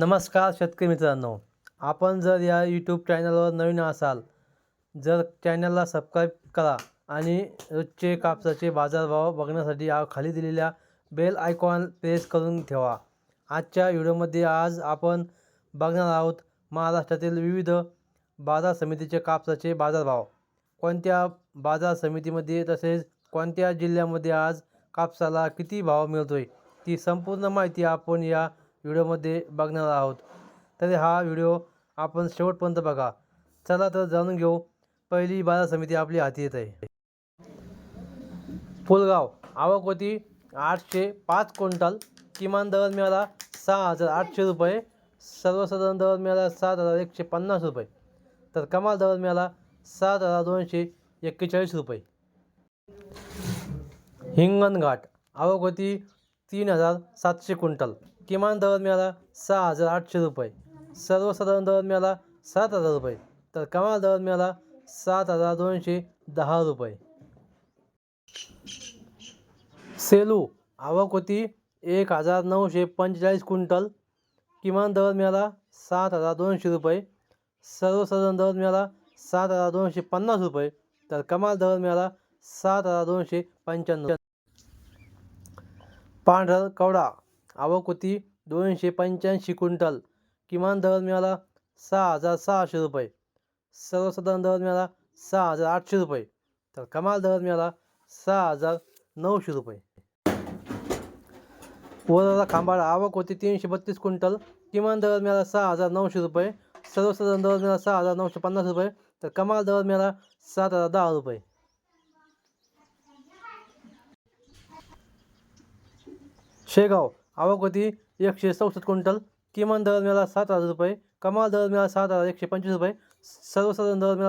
नमस्कार शेतकरी मित्रांनो. आपण जर या यूट्यूब चॅनलवर नवीन असाल जर चॅनलला सबस्क्राईब करा आणि रोजचे कापसाचे बाजारभाव बघण्यासाठी खाली दिलेल्या बेल आयकॉन प्रेस करून ठेवा. आजच्या व्हिडिओमध्ये आज आपण बघणार आहोत महाराष्ट्रातील विविध बाजार समितीचे कापसाचे बाजारभाव. कोणत्या बाजार समितीमध्ये तसेच कोणत्या जिल्ह्यामध्ये आज कापसाला किती भाव मिळतोय ती संपूर्ण माहिती आपण या व्हिडिओमध्ये बघणार आहोत. तर हा व्हिडिओ आपण शेवटपर्यंत बघा. चला तर जाणून घेऊ पहिली बाजार समिती आपली हाती येत आहे. पुलगाव आवक होती आठशे पाच क्विंटल. किमान दर मिळाला सहा हजार आठशे रुपये. सर्वसाधारण दर मिळाला सात हजार एकशे पन्नास रुपये. तर कमाल दर मिळाला सात हजार दोनशे एक्केचाळीस रुपये. हिंगणघाट आवक होती तीन हजार सातशे क्विंटल. किमान दर मिळाला सहा हजार आठशे रुपये. सर्वसाधारण दर मिळाला सात हजार रुपये. तर कमाल दर मिळाला सात हजार दोनशे दहा रुपये. सेलू आवक होती एक हजार नऊशे पंचेचाळीस क्विंटल. किमान दर मिळाला सात हजार दोनशे रुपये. सर्वसाधारण दर मिळाला सात हजार दोनशे पन्नास रुपये. तर कमाल दर मिळाला सात हजार दोनशे पंच्याण्णव. पांढर कवडा आवक होती दोनशे पंच्याऐंशी क्विंटल. किमान दर मिळाला सहा हजार सहाशे रुपये. सर्वसाधारण दर मिळाला सहा हजार आठशे रुपये. तर कमाल दर मिळाला सहा हजार नऊशे रुपये. वरळा खांबाळा आवक होती तीनशे बत्तीस क्विंटल. किमान दर मिळाला सहा हजार नऊशे रुपये. सर्वसाधारण दर मिळाला सहा हजार नऊशे पन्नास रुपये. तर कमाल दर मिळाला सात हजार दहा रुपये. शेगाव आवक होती एकशे चौसष्ट क्विंटल. किमान दर मिळाला सात हजार रुपये कमाल दर मिळाला सात हजार एकशे पंचवीस रुपये सर्वसाधारण दर मिळाला